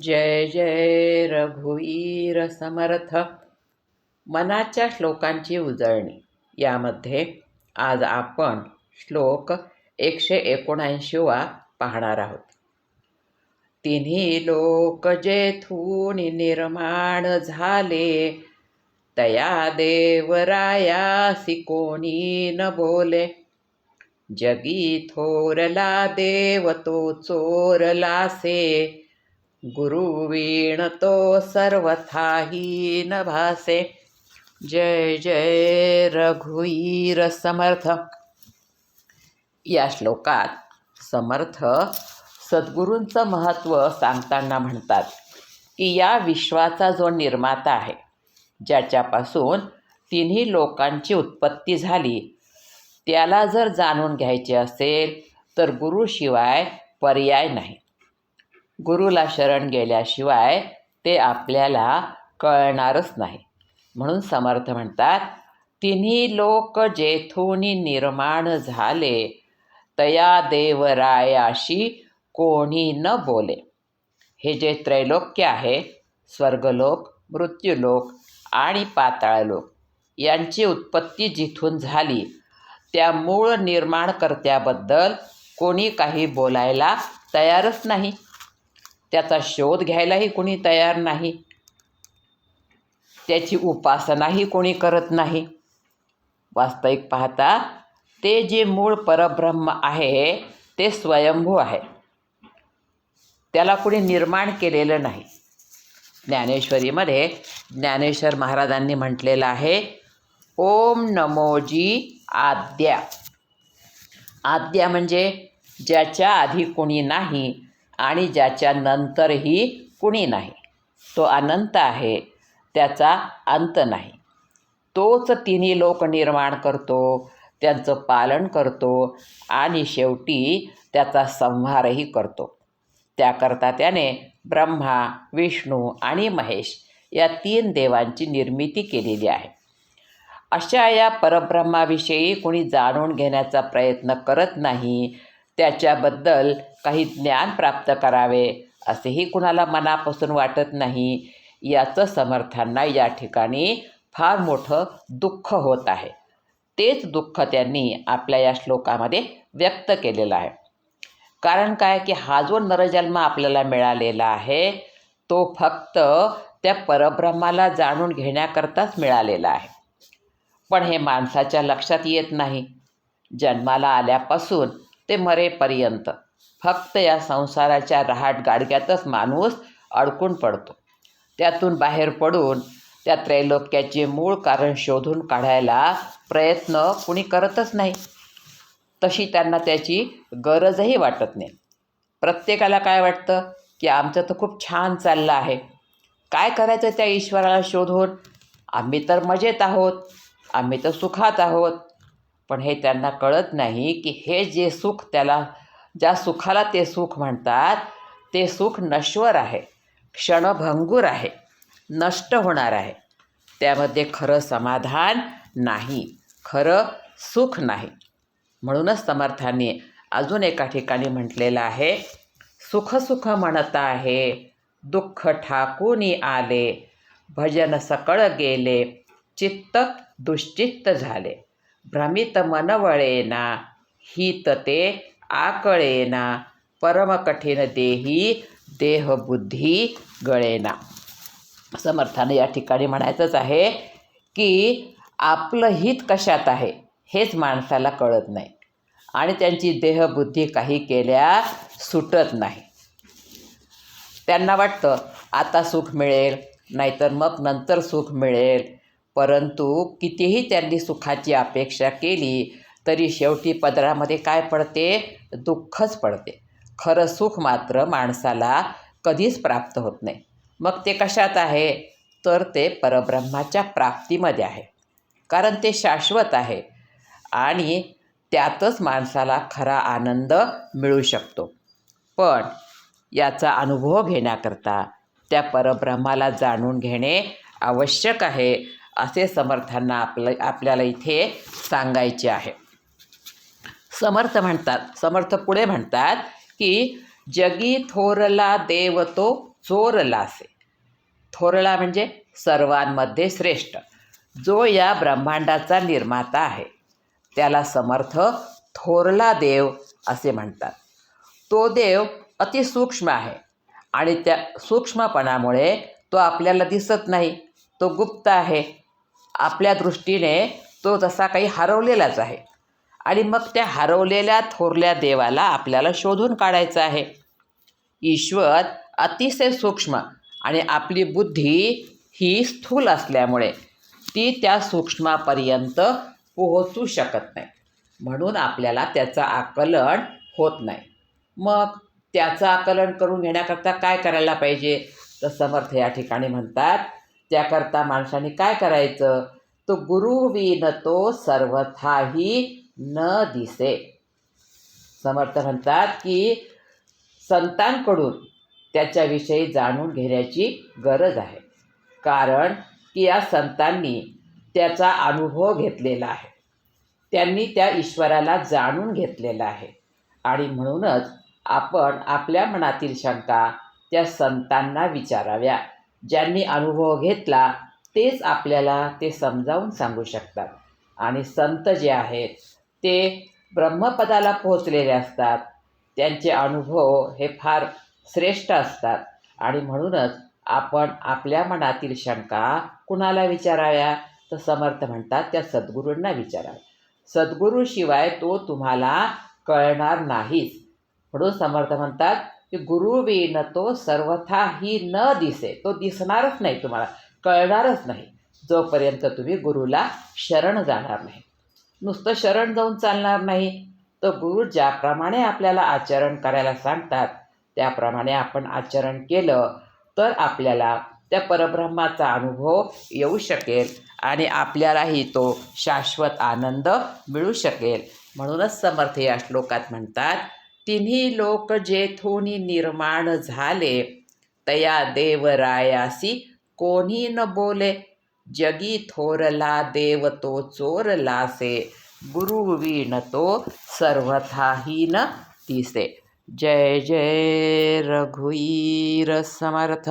जय जय रघुवीर समर्थ. मनाच्या श्लोकांची उजळणी. यामध्ये आज आपण श्लोक एकशे एकोणऐंशीवा पाहणार आहोत. तिन्ही लोक जेथून निर्माण झाले तया देवरायासी कोणी न बोले. जगी थोरला देव तो चोरलासे गुरुवीण तो सर्वथाहीन भासे जय जय रघुवीर समर्थ। या श्लोकात समर्थ सद्गुरूंचं महत्त्व सांगताना म्हणतात की या विश्वाचा जो निर्माता आहे ज्याच्यापासून तिन्ही लोकांची उत्पत्ती झाली त्याला जर जाणून घ्यायचे असेल तर गुरुशिवाय पर्याय नाही. गुरुला शरण गेल्याशिवाय ते आपल्याला कळणारच नाही. म्हणून समर्थ म्हणतात तिन्ही लोक जेथोनी निर्माण झाले तया देवरायाशी कोणी न बोले. हे जे त्रैलोक्य आहे स्वर्गलोक मृत्यूलोक आणि पाताळलोक यांची उत्पत्ती जिथून झाली त्या मूळ निर्माणकर्त्याबद्दल कोणी काही बोलायला तयारच नाही. त्याचा शोध घ्यायलाही कोणी तयार नाही. त्याची उपासनाही कोणी करत नाही. वास्तविक पाहता ते जे मूळ परब्रह्म आहे ते स्वयंभू आहे. त्याला कुणी निर्माण केलेलं नाही. ज्ञानेश्वरीमध्ये ज्ञानेश्वर महाराजांनी म्हटलेलं आहे ओम नमोजी आद्या. आद्या म्हणजे ज्याच्या आधी कोणी नाही आणि ज्याच्या नंतरही कुणी नाही. तो अनंत आहे त्याचा अंत नाही. तोच तिन्ही लोक निर्माण करतो त्यांचं पालन करतो आणि शेवटी त्याचा संहारही करतो. त्याकरता त्याने ब्रह्मा विष्णू आणि महेश या तीन देवांची निर्मिती केलेली आहे. अशा या परब्रह्माविषयी कोणी जाणून घेण्याचा प्रयत्न करत नाही त्याच्याबद्दल काही ज्ञान प्राप्त करावे असेही कुणाला मनापासून वाटत नाही याचं समर्थांना या ठिकाणी फार मोठं दुःख होत आहे. तेच दुःख त्यांनी आपल्या या श्लोकामध्ये व्यक्त केलेलं आहे. कारण काय की हा जो नरजन्म आपल्याला मिळालेला आहे तो फक्त त्या परब्रह्माला जाणून घेण्याकरताच मिळालेला आहे. पण हे माणसाच्या लक्षात येत नाही. जन्माला आल्यापासून ते मरेपर्यंत. फक्त या संसाराच्या रहाट गाडग्यातच माणूस अडकून पडतो. त्यातून बाहेर पडून त्या त्रैलोक्याचे मूळ कारण शोधून काढायला प्रयत्न कुणी करतच नाही. तशी त्यांना त्याची गरजही वाटत नाही. प्रत्येकाला काय वाटतं? की आमचं तर खूप छान चाललं आहे. काय करायचं त्या ईश्वराला शोधून? आम्ही तर मजेत आहोत. आम्ही तर सुखात आहोत. पण हे त्यांना कळत नाही की हे जे सुख त्याला ज्या सुखाला ते सुख म्हणतात ते सुख नश्वर आहे क्षणभंगूर आहे नष्ट होणार आहे. त्यामध्ये खरं समाधान नाही खरं सुख नाही. म्हणूनच समर्थांनी अजून एका ठिकाणी म्हटलेलं आहे सुख सुख म्हणत आहे दुःख ठाकूनी आले भजन सकळ गेले चित्त दुश्चित्त झाले. भ्रमित मनवळेना हित ते आकळेना परमकठीण देही देहबुद्धी गळेना. समर्थानं या ठिकाणी म्हणायचंच आहे की आपलं हित कशात आहे हेच माणसाला कळत नाही. आणि त्यांची देहबुद्धी काही केल्या सुटत नाही. त्यांना वाटतं आता सुख मिळेल नाहीतर मग नंतर सुख मिळेल. परंतु कितीही त्यांनी सुखाची अपेक्षा केली तरी शेवटी पदरामध्ये काय पडते? दुःखच पडते. खरं सुख मात्र माणसाला कधीच प्राप्त होत नाही. मग ते कशात आहे? तर ते परब्रह्माच्या प्राप्तीमध्ये आहे. कारण ते शाश्वत आहे आणि त्यातच माणसाला खरा आनंद मिळू शकतो. पण याचा अनुभव घेण्याकरता त्या परब्रह्माला जाणून घेणे आवश्यक आहे. असे समर्थांना आपलं आपल्याला इथे सांगायचे आहे. समर्थ म्हणतात समर्थ पुढे म्हणतात की जगी थोरला देव तो चोरलासे थोरला म्हणजे सर्वांमध्ये श्रेष्ठ. जो या ब्रह्मांडाचा निर्माता आहे त्याला समर्थ थोरला देव असे म्हणतात. तो देव अतिसूक्ष्म आहे आणि त्या सूक्ष्मपणामुळे तो आपल्याला दिसत नाही. तो गुप्त आहे. आपल्या दृष्टीने तो जसा काही हरवलेलाच आहे. आणि मग त्या हरवलेल्या थोरल्या देवाला आपल्याला शोधून काढायचं आहे. ईश्वर अतिशय सूक्ष्म आणि आपली बुद्धी ही स्थूल असल्यामुळे ती त्या सूक्ष्मापर्यंत पोहोचू शकत नाही. म्हणून आपल्याला त्याचं आकलन होत नाही. मग त्याचं आकलन करून घेण्याकरता काय करायला पाहिजे? तर समर्थ या ठिकाणी म्हणतात त्याकरता माणसाने काय करायचं? तो गुरु विन तो सर्वथाही न दिसे. समर्थ म्हणतात की संतांकडून त्याच्याविषयी जाणून घेण्याची गरज आहे. कारण की या संतांनी त्याचा अनुभव घेतलेला आहे. त्यांनी त्या ईश्वराला जाणून घेतलेला आहे. आणि म्हणूनच आपण आपल्या मनातील शंका त्या संतांना विचाराव्या. ज्यांनी अनुभव घेतला तेच आपल्याला ते समजावून सांगू शकतात. आणि संत जे आहेत ते ब्रह्मपदाला पोहोचलेले असतात. त्यांचे अनुभव हे फार श्रेष्ठ असतात. आणि म्हणूनच आपण आपल्या मनातील शंका कुणाला विचाराव्या? तर समर्थ म्हणतात त्या सद्गुरूंना विचाराव्या सद्गुरूशिवाय तो तुम्हाला कळणार नाहीच. म्हणून समर्थ म्हणतात की गुरु तो सर्वथा ही न दिसे. तो दिसणारच नाही तुम्हाला कळणारच नाही. जोपर्यंत तुम्ही गुरुला शरण जाणार नाही. नुसतं शरण जाऊन चालणार नाही. तर गुरु ज्याप्रमाणे आपल्याला आचरण करायला सांगतात त्याप्रमाणे आपण आचरण केलं तर आपल्याला त्या परब्रह्माचा अनुभव येऊ शकेल आणि आपल्यालाही तो शाश्वत आनंद मिळू शकेल. म्हणूनच समर्थ या श्लोकात म्हणतात तिन्ही लोक जेथोनी निर्माण झाले तया देवरायासी कोणी न बोले. जगी थोरला देव तो चोरलासे गुरुवीण तो सर्वथाहीन तिसे जय जय रघुईर समर्थ.